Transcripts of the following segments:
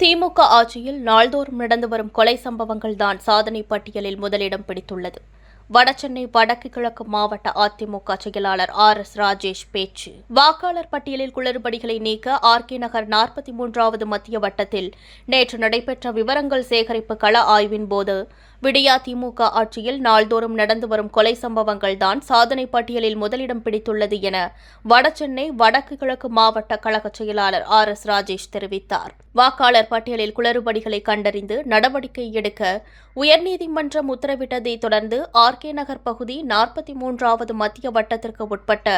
திமுக ஆட்சியில் நாள்தோறும் நடந்து வரும் கொலை சம்பவங்கள்தான் சாதனை பட்டியலில் முதலிடம் பிடித்துள்ளது. வடசென்னை வடக்கு கிழக்கு மாவட்ட அதிமுக செயலாளர் ஆர் எஸ் ராஜேஷ் பேச்சு. வாக்காளர் பட்டியலில் குளறுபடிகளை நீக்க ஆர் கே நகர் நாற்பத்தி மூன்றாவது மத்திய வட்டத்தில் நேற்று நடைபெற்ற விவரங்கள் சேகரிப்பு கள ஆய்வின் போது விடியா திமுக ஆட்சியில் நாள்தோறும் நடந்து வரும் கொலை சம்பவங்கள்தான் சாதனை பட்டியலில் முதலிடம் பிடித்துள்ளது என வடசென்னை வடக்கு கிழக்கு மாவட்ட கழக செயலாளர் ஆர் எஸ் ராஜேஷ் தெரிவித்தார். வாக்காளர் பட்டியலில் குளறுபடிகளை கண்டறிந்து நடவடிக்கை எடுக்க உயர்நீதிமன்றம் உத்தரவிட்டதை தொடர்ந்து ஆர்கே நகர் பகுதி நாற்பத்தி மூன்றாவது மத்திய வட்டத்திற்கு உட்பட்ட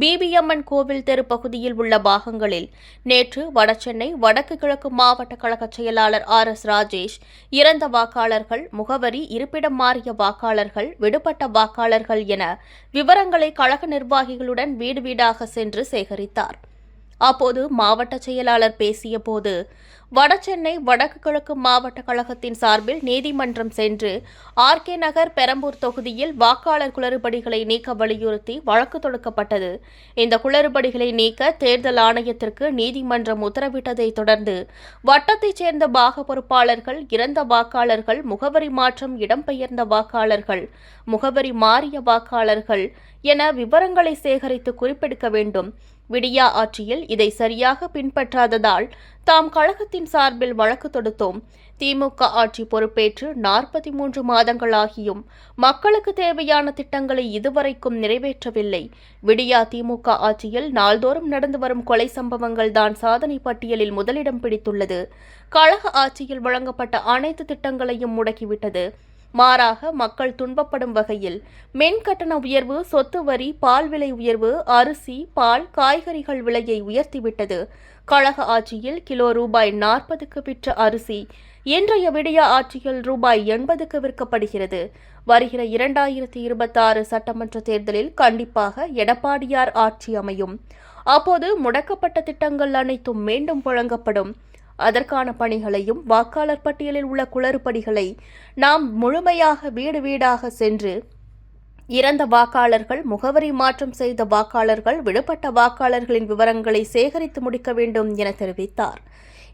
பிபிஎம்என் கோவில் தெரு பகுதியில் உள்ள பாகங்களில் நேற்று வடசென்னை வடக்கு கிழக்கு மாவட்ட கழக செயலாளர் ஆர் எஸ் ராஜேஷ் இறந்த வாக்காளர்கள் முக முகவரி இருப்பிடம் மாறிய வாக்காளர்கள் விடுபட்ட வாக்காளர்கள் என விவரங்களை கழக நிர்வாகிகளுடன் வீடு வீடாக சென்று சேகரித்தார். அப்போது மாவட்ட செயலாளர் பேசியபோது வடசென்னை வடக்கு கிழக்கு மாவட்ட கழகத்தின் சார்பில் நீதிமன்றம் சென்று ஆர்கே நகர் பெரம்பூர் தொகுதியில் வாக்காளர் குளறுபடிகளை நீக்க வலியுறுத்தி வழக்கு தொடுக்கப்பட்டது. இந்த குளறுபடிகளை நீக்க தேர்தல் ஆணையத்திற்கு நீதிமன்றம் உத்தரவிட்டதை தொடர்ந்து வட்டத்தைச் சேர்ந்த பாக பொறுப்பாளர்கள் இறந்த வாக்காளர்கள் முகவரி மாற்றம் இடம்பெயர்ந்த வாக்காளர்கள் முகவரி மாறிய வாக்காளர்கள் என விவரங்களை சேகரித்து குறிப்பெடுக்க வேண்டும். விடியா ஆட்சியில் இதை சரியாக பின்பற்றாததால் தாம் கழகத்தின் சார்பில் வழக்கு தொடுத்தோம். திமுக ஆட்சி பொறுப்பேற்று நாற்பத்தி மூன்று மாதங்களாகியும் மக்களுக்கு தேவையான திட்டங்களை இதுவரைக்கும் நிறைவேற்றவில்லை. விடியா திமுக ஆட்சியில் நாள்தோறும் நடந்து வரும் கொலை சம்பவங்கள் தான் சாதனை பட்டியலில் முதலிடம் பிடித்துள்ளது. கழக ஆட்சியில் வழங்கப்பட்ட அனைத்து திட்டங்களையும் முடக்கிவிட்டது. மாறாக மக்கள் துன்பப்படும் வகையில் மின் கட்டண உயர்வு சொத்து வரி பால் விலை உயர்வு அரிசி பால் காய்கறிகள் விலையை உயர்த்திவிட்டது. கழக ஆட்சியில் கிலோ ரூபாய் நாற்பதுக்கு விற்ற அரிசி இன்றைய விடிய ஆட்சியில் ரூபாய் எண்பதுக்கு விற்கப்படுகிறது. வருகிற இரண்டாயிரத்தி இருபத்தாறு சட்டமன்ற தேர்தலில் கண்டிப்பாக எடப்பாடியார் ஆட்சி அமையும். அப்போது முடக்கப்பட்ட திட்டங்கள் அனைத்தும் மீண்டும் வழங்கப்படும். அதற்கான பணிகளையும் வாக்காளர் பட்டியலில் உள்ள குளறுபடிகளை நாம் முழுமையாக வீடு வீடாக சென்று இறந்த வாக்காளர்கள் முகவரி மாற்றம் செய்த வாக்காளர்கள் விடுபட்ட வாக்காளர்களின் விவரங்களை சேகரித்து முடிக்க வேண்டும் என தெரிவித்தார்.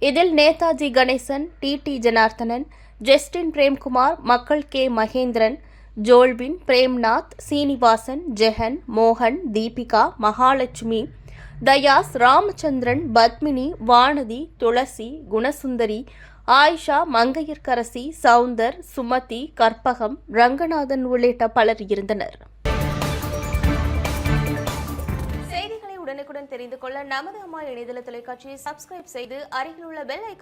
இதில் Netaji Ganesan T T Janarthanan Justin Premkumar மக்கள் கே மகேந்திரன் ஜோல்வின் பிரேம்நாத் சீனிவாசன் ஜெகன் மோகன் தீபிகா மகாலட்சுமி தயாஸ் ராமச்சந்திரன் பத்மினி வானதி துளசி குணசுந்தரி ஆயிஷா மங்கையர்க்கரசி சவுந்தர் சுமதி கற்பகம் ரங்கநாதன் உள்ளிட்ட பலர் இருந்தனர். செய்திகளை உடனுக்குடன் தெரிந்து கொள்ள நமது அம்மா இணையதள தொலைக்காட்சியை சப்ஸ்கிரைப் செய்து அருகில் உள்ள பெல்